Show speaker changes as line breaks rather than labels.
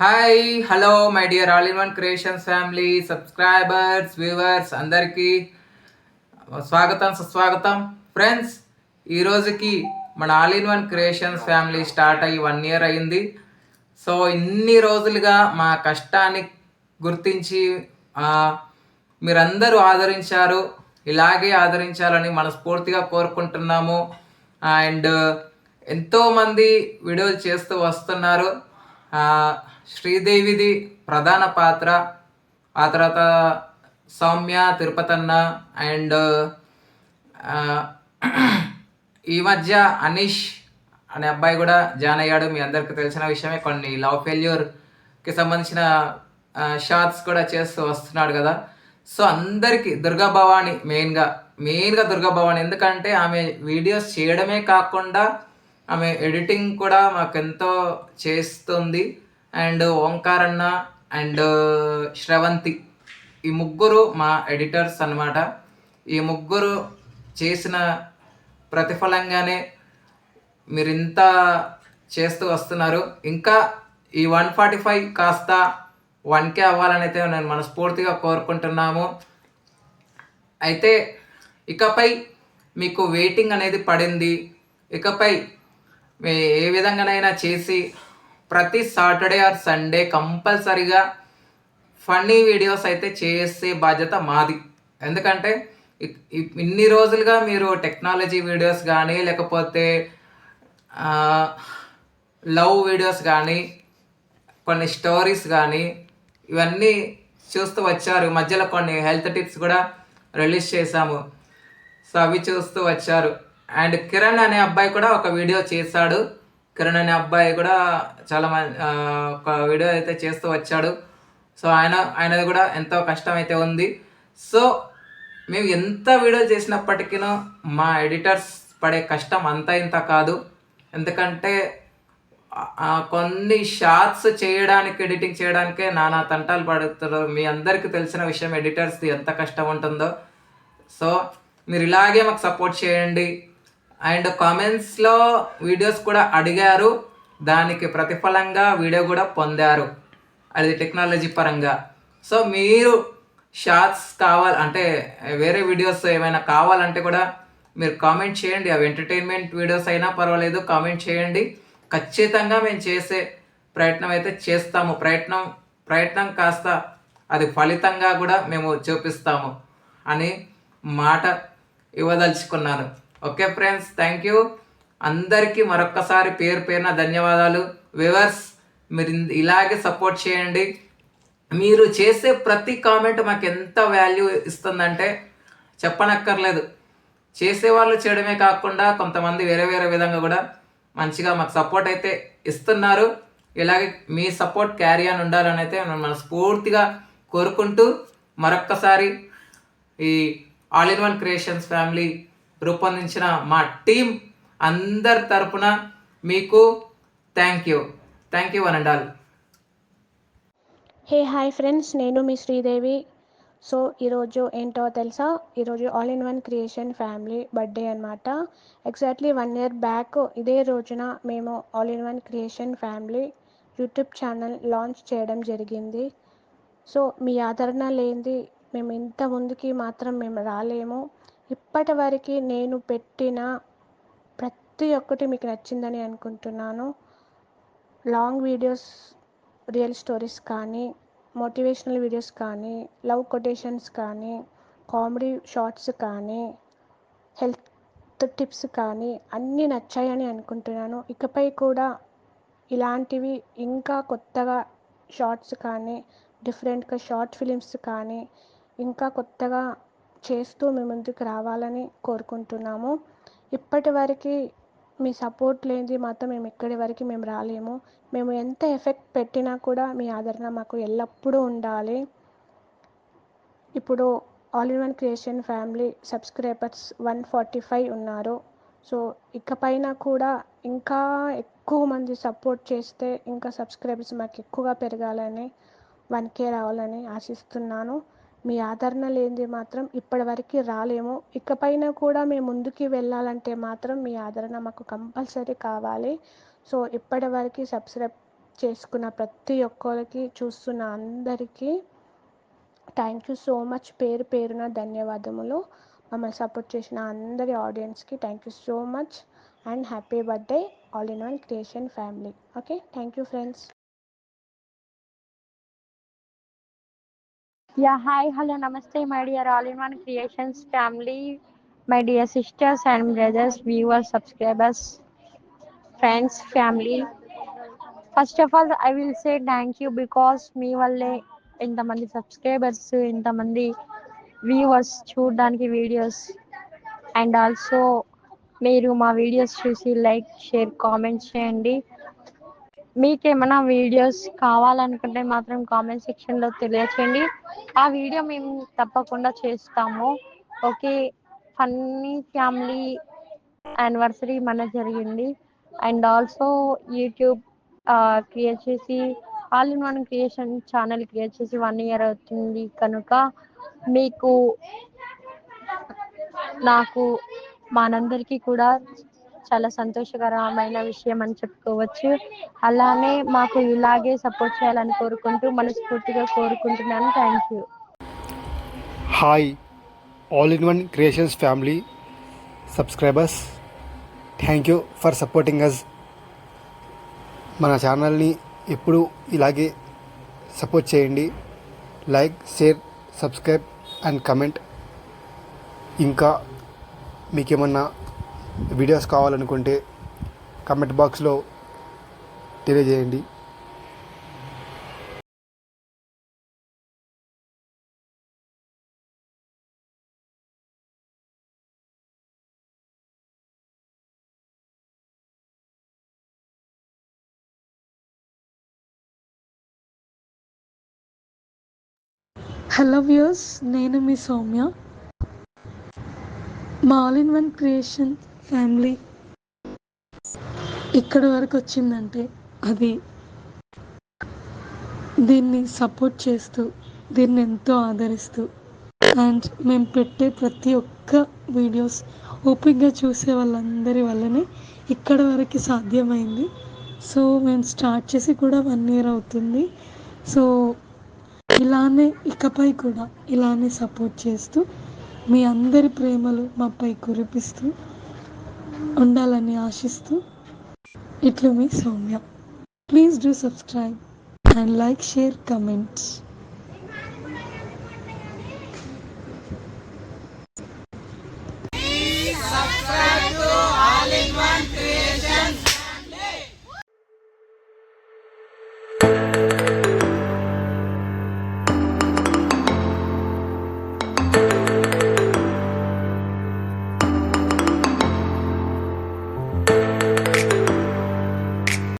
Hi hello my dear all in one creations family subscribers viewers అందరికీ స్వాగతం సుస్వాగతం. Friends ఈరోజుకి మన all in one creations family start అయ్యి వన్ ఇయర్ అయింది. సో ఇన్ని రోజులుగా మా కష్టాన్ని గుర్తించి మీరందరూ ఆదరించారు. ఇలాగే ఆదరించాలని మనస్ఫూర్తిగా కోరుకుంటున్నాము. అండ్ ఎంతోమంది వీడియోలు చేస్తూ వస్తున్నారు. శ్రీదేవిది ప్రధాన పాత్ర ఆ తర్వాత సౌమ్య తిరుపతన్న అండ్ ఈ మధ్య అనీష్ అనే అబ్బాయి కూడా జాయిన్ అయ్యాడు. మీ అందరికీ తెలిసిన విషయమే. కొన్ని లవ్ ఫెయిల్యూర్కి సంబంధించిన షార్ట్స్ కూడా చేస్తూ వస్తున్నాడు కదా. సో అందరికీ దుర్గా భవాని మెయిన్గా మెయిన్గా దుర్గా భవాని. ఎందుకంటే ఆమె వీడియోస్ చేయడమే కాకుండా ఆమె ఎడిటింగ్ కూడా మాకెంతో చేస్తుంది. అండ్ ఓంకార్ అన్న అండ్ శ్రవంతి. ఈ ముగ్గురు మా ఎడిటర్స్ అన్నమాట. ఈ ముగ్గురు చేసిన ప్రతిఫలంగానే మీరు ఇంత చేస్తూ వస్తున్నారు. ఇంకా ఈ వన్ ఫార్టీ ఫైవ్ కాస్త వన్ కే అవ్వాలని అయితే నేను మనస్ఫూర్తిగా కోరుకుంటున్నాము. అయితే ఇకపై మీకు వెయిటింగ్ అనేది పడింది. ఇకపై మీ ఏ విధంగానైనా చేసి ప్రతి సాటర్డే ఆర్ సండే కంపల్సరీగా ఫన్నీ వీడియోస్ అయితే చేసే బాధ్యత మాది. ఎందుకంటే ఇ- ఇన్ని రోజులుగా మీరు టెక్నాలజీ వీడియోస్ కానీ లేకపోతే లవ్ వీడియోస్ కానీ కొన్ని స్టోరీస్ కానీ ఇవన్నీ చూస్తూ వచ్చారు. మధ్యలో కొన్ని హెల్త్ టిప్స్ కూడా రిలీజ్ చేశాము. సో అవి చూస్తూ వచ్చారు. అండ్ కిరణ్ అనే అబ్బాయి కూడా ఒక వీడియో చేశాడు. కిరణ్ అనే అబ్బాయి కూడా చాలా మంది ఒక వీడియో అయితే చేస్తూ వచ్చాడు. సో ఆయన ఆయనది కూడా ఎంతో కష్టం అయితే ఉంది. సో మేము ఎంత వీడియోలు చేసినప్పటికీ మా ఎడిటర్స్ పడే కష్టం అంత ఇంత కాదు. ఎందుకంటే కొన్ని షార్ట్స్ చేయడానికి ఎడిటింగ్ చేయడానికే నానా తంటాలు పడుతున్నారు. మీ అందరికీ తెలిసిన విషయం ఎడిటర్స్ది ఎంత కష్టం ఉంటుందో. సో మీరు ఇలాగే మాకు సపోర్ట్ చేయండి. అండ్ కామెంట్స్లో వీడియోస్ కూడా అడిగారు. దానికి ప్రతిఫలంగా వీడియో కూడా పొందారు. అది టెక్నాలజీ పరంగా. సో మీరు షార్ట్స్ కావాలి అంటే వేరే వీడియోస్ ఏమైనా కావాలంటే కూడా మీరు కామెంట్ చేయండి. అవి ఎంటర్టైన్మెంట్ వీడియోస్ అయినా పర్వాలేదు కామెంట్ చేయండి. ఖచ్చితంగా మేము చేసే ప్రయత్నం అయితే చేస్తాము. ప్రయత్నం ప్రయత్నం కాస్త అది ఫలితంగా కూడా మేము చూపిస్తాము అని మాట ఇవ్వదలుచుకున్నాను. ఓకే ఫ్రెండ్స్ థ్యాంక్ యూ అందరికీ మరొక్కసారి పేరు పేరున ధన్యవాదాలు. వివర్స్ మీరు ఇలాగే సపోర్ట్ చేయండి. మీరు చేసే ప్రతి కామెంట్ మాకు ఎంత వాల్యూ ఇస్తుందంటే చెప్పనక్కర్లేదు. చేసేవాళ్ళు చేయడమే కాకుండా కొంతమంది వేరే వేరే విధంగా కూడా మంచిగా మాకు సపోర్ట్ అయితే ఇస్తున్నారు. ఇలాగే మీ సపోర్ట్ క్యారీ అని ఉండాలని అయితే మనస్ఫూర్తిగా కోరుకుంటూ మరొక్కసారి ఈ all in one creations family రూపొందించిన మా టీం అందరి తరపున మీకు thank you thank you one and all
hey hi friends నేను మీ శ్రీదేవి. సో ఈరోజు ఏంటో తెలుసా? ఈరోజు all in one creation family birthday అనమాట ఎగ్జాక్ట్లీ వన్ ఇయర్ బ్యాక్ ఇదే రోజున మేము all in one creation family YouTube channel launch చేయడం జరిగింది. సో మీ ఆదరణ లేనిది మేము ఇంత ముందుకి మాత్రం మేము రాలేము. ఇప్పటి వరకు నేను పెట్టిన ప్రతి ఒక్కటి మీకు నచ్చిందని అనుకుంటున్నాను. లాంగ్ వీడియోస్ రియల్ స్టోరీస్ కానీ మోటివేషనల్ వీడియోస్ కానీ లవ్ కొటేషన్స్ కానీ కామెడీ షార్ట్స్ కానీ హెల్త్ టిప్స్ కానీ అన్నీ నచ్చాయని అనుకుంటున్నాను. ఇకపై కూడా ఇలాంటివి ఇంకా కొత్తగా షార్ట్స్ కానీ డిఫరెంట్గా షార్ట్ ఫిలిమ్స్ కానీ ఇంకా కొత్తగా చేస్తూ మీ ముందుకు రావాలని కోరుకుంటున్నాము. ఇప్పటి వరకు మీ సపోర్ట్ లేనిది మాత్రం మేము ఇక్కడి వరకు మేము రాలేము. మేము ఎంత ఎఫెక్ట్ పెట్టినా కూడా మీ ఆదరణ మాకు ఎల్లప్పుడూ ఉండాలి. ఇప్పుడు all in one creation family subscribers one forty five ఉన్నారు. సో ఇకపైన కూడా ఇంకా ఎక్కువ మంది సపోర్ట్ చేస్తే ఇంకా సబ్స్క్రైబర్స్ మాకు ఎక్కువగా పెరగాలని వన్ కే రావాలని ఆశిస్తున్నాను. మీ ఆదరణ లేనిది మాత్రం ఇప్పటివరకు రాలేము. ఇకపైన కూడా మేము ముందుకి వెళ్ళాలంటే మాత్రం మీ ఆదరణ మాకు కంపల్సరీ కావాలి. సో ఇప్పటివరకు సబ్స్క్రైబ్ చేసుకున్న ప్రతి ఒక్కరికి చూస్తున్న అందరికీ థ్యాంక్ యూ సో మచ్ పేరు పేరున ధన్యవాదములు. మమ్మల్ని సపోర్ట్ చేసిన అందరి ఆడియన్స్కి thank you so much and happy birthday all in one creation family okay thank you friends
ya hi hello నమస్తే my dear all in one creations family. My dear sisters and brothers viewer subscribers friends family. First of all I will say thank you because మీ వల్లే ఇంతమంది subscribers ఇంతమంది viewers చూడడానికి videos. And also మీరు మా videos చూసి like share comment చేయండి. మీకేమైనా videos కావాలనుకుంటే మాత్రం కామెంట్ సెక్షన్లో తెలియచేయండి. ఆ వీడియో మేము తప్పకుండా చేస్తాము. ఓకే ఫన్నీ ఫ్యామిలీ యానివర్సరీ మన జరిగింది. అండ్ ఆల్సో యూట్యూబ్ క్రియేట్ చేసి all in one creation channel create చేసి వన్ ఇయర్ అవుతుంది కనుక మీకు నాకు మనందరికీ కూడా చాలా సంతోషకరమైన విషయం అని చెప్పుకోవచ్చు. అలానే మాకు ఇలాగే సపోర్ట్ చేయాలని కోరుకుంటూ మనస్ఫూర్తిగా కోరుకుంటున్నాను. Thank you
hi all in one creations family subscribers thank you for supporting us మన ఛానల్ని ఎప్పుడు ఇలాగే సపోర్ట్ చేయండి. Like share subscribe and comment ఇంకా మీకేమన్నా వీడియోస్ కావాలనుకుంటే కమెంట్ బాక్స్లో తెలియజేయండి.
హలో వ్యూస్ నేను మీ సౌమ్య. మా all in one creation family. ఇక్కడ వరకు వచ్చిందంటే అది దీన్ని సపోర్ట్ చేస్తూ దీన్ని ఎంతో ఆదరిస్తూ. అండ్ మేము పెట్టే ప్రతి ఒక్క వీడియోస్ ఓపిక్గా చూసే వాళ్ళందరి వల్లనే ఇక్కడ వరకు సాధ్యమైంది. సో మేము స్టార్ట్ చేసి కూడా వన్ ఇయర్ అవుతుంది. సో ఇలానే ఇకపై కూడా ఇలానే సపోర్ట్ చేస్తూ మీ అందరి ప్రేమలు మాపై కురిపిస్తూ ఉండాలని ఆశిస్తూ ఇట్లు మీ Soumya. Please do subscribe and like share comments